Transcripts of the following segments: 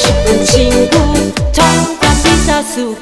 싶은 친구. 정답 이사수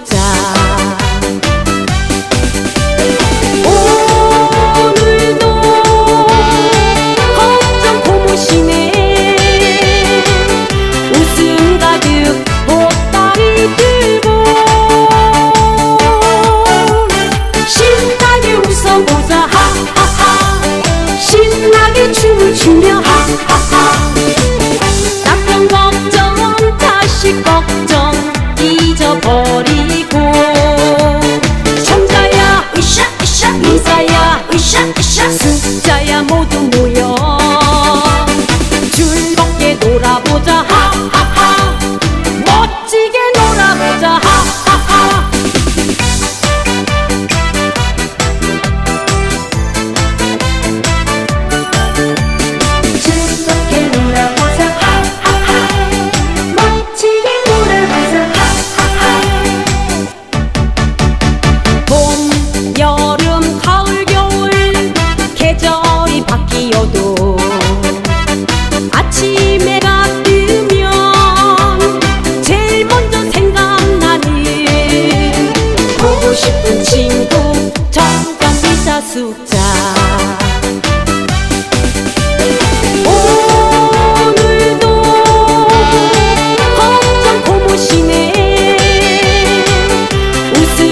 숫자야 으쌰 으쌰. 숫자야 모두 모여.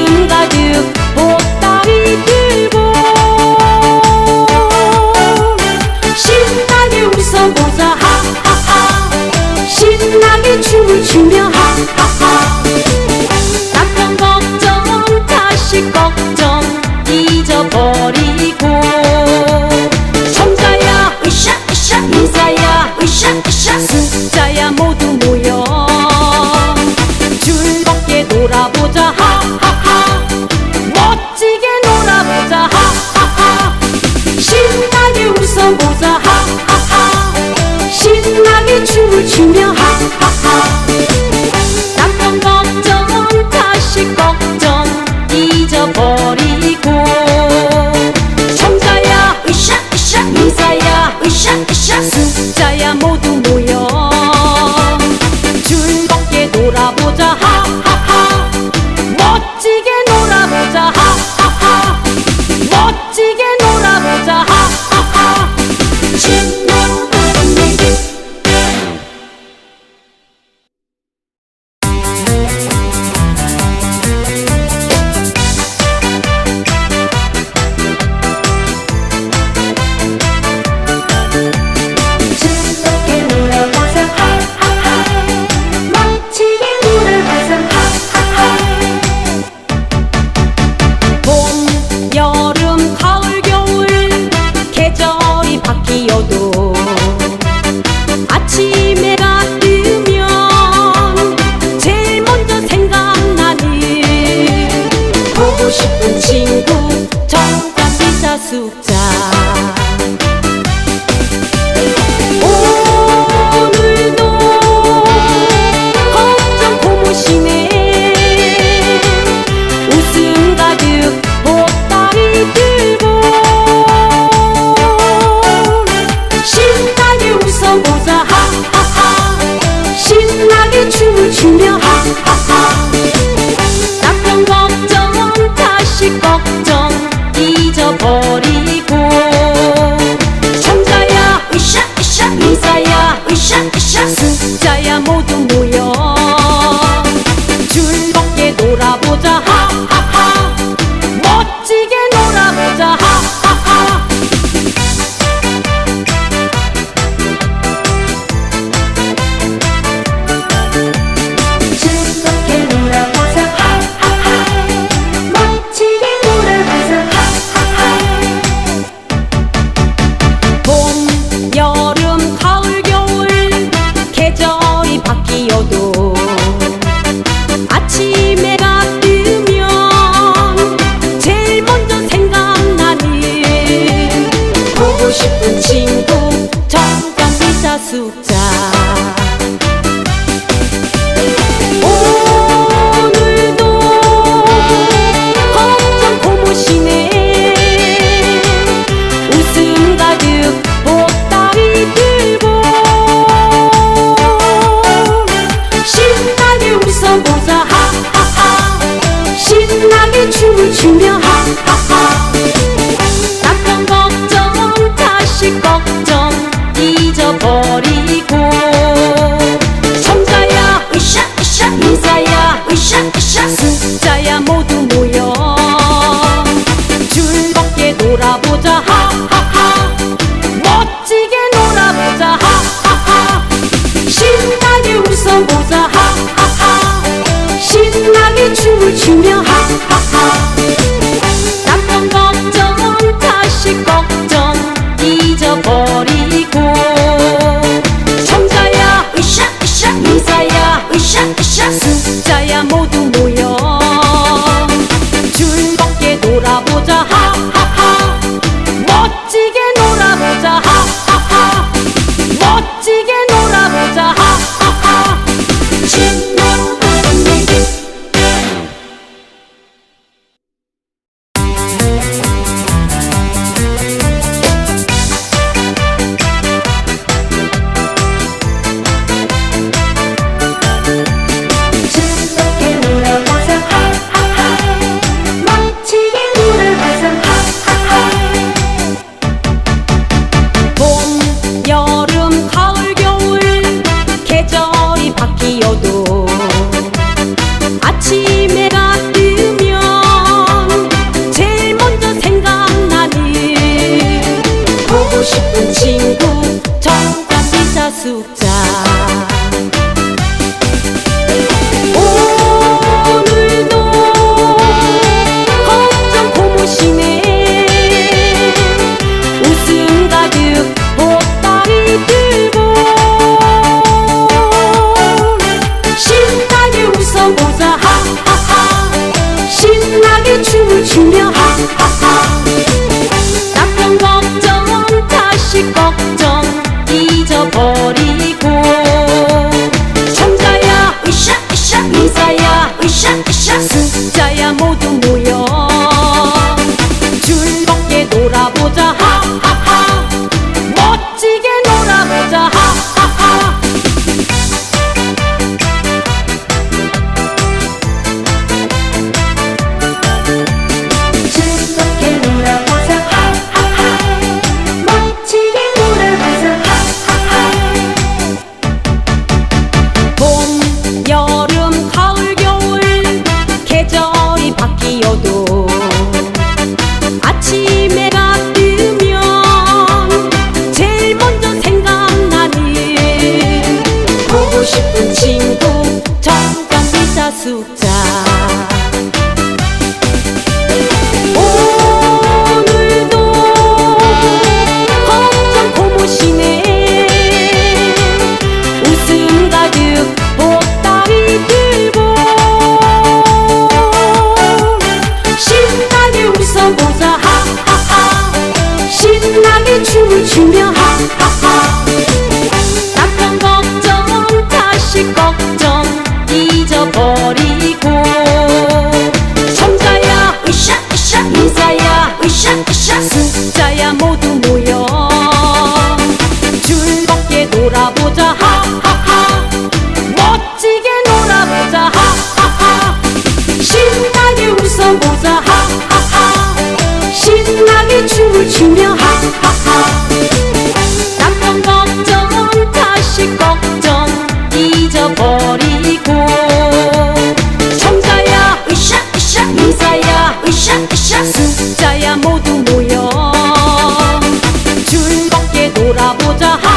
I that you 외치며 hecho 춤을 추며 하하하. 남편 걱정, 다시 걱정 잊어버리고. 청자야 으쌰 으쌰 인사야 으쌰 으쌰. 숫자야 모두 모여. 즐겁게 돌아, 싶은 친구. 정답 숫 돌아보자.